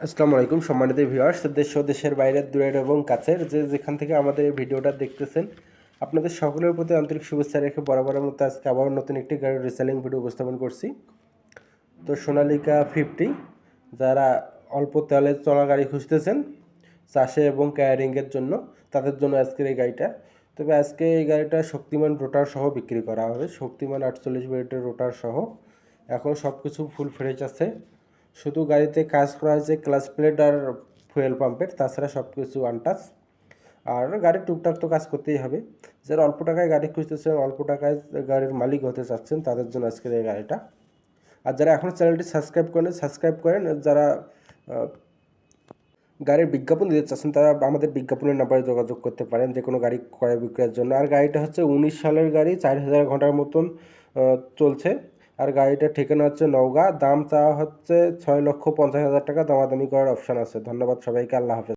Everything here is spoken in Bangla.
আসসালামু আলাইকুম সম্মানিত ভিউয়ার্স, দেশ ও দেশের বাইরের দূরের এবং কাছের যে যেখান থেকে আমাদের এই ভিডিওটা দেখতেছেন, আপনাদের সকলের প্রতি আন্তরিক শুভেচ্ছা রেখে বরাবরের মতো আজকে আবার নতুন একটি গাড়ির রিসেলিং ভিডিও উপস্থাপন করছি। তো সোনালিকা ফিফটি যারা অল্প তেলে চলা গাড়ি খুঁজতেছেন, চাষে এবং ক্যারিংয়ের জন্য, তাদের জন্য আজকের এই গাড়িটা। তবে আজকে এই গাড়িটা শক্তিমান রোটার সহ বিক্রি করা হবে, শক্তিমান আটচল্লিশ বেডের রোটার সহ। এখন সব কিছু ফুল ফ্রেশ আছে। শুধু গাড়িতে কাজ করা হয়েছে ক্লাস প্লেট আর ফুয়েল পাম্পের, তাছাড়া সব কিছু আনটাচ আর গাড়ির টুকটাক তো কাজ করতেই হবে। যারা অল্প টাকায় গাড়ি খুঁজতেছেন, অল্প টাকায় গাড়ির মালিক হতে চাচ্ছেন, তাদের জন্য আজকের এই গাড়িটা। আর যারা এখনও চ্যানেলটি সাবস্ক্রাইব করেন সাবস্ক্রাইব করেন। যারা গাড়ির বিজ্ঞাপন দিতে চাচ্ছেন, তারা আমাদের বিজ্ঞাপনের নাম্বারে যোগাযোগ করতে পারেন, যে কোনো গাড়ি ক্রয় বিক্রয়ের জন্য। আর গাড়িটা হচ্ছে উনিশ সালের গাড়ি, চার হাজার ঘণ্টার মতন চলছে। আর গাড়িটার ঠিকানা হচ্ছে নওগাঁ। দাম চাওয়া হচ্ছে ছয় লক্ষ পঞ্চাশ হাজার টাকা। দামাদামি করার অপশান আছে। ধন্যবাদ সবাইকে। আল্লাহ হাফেজ।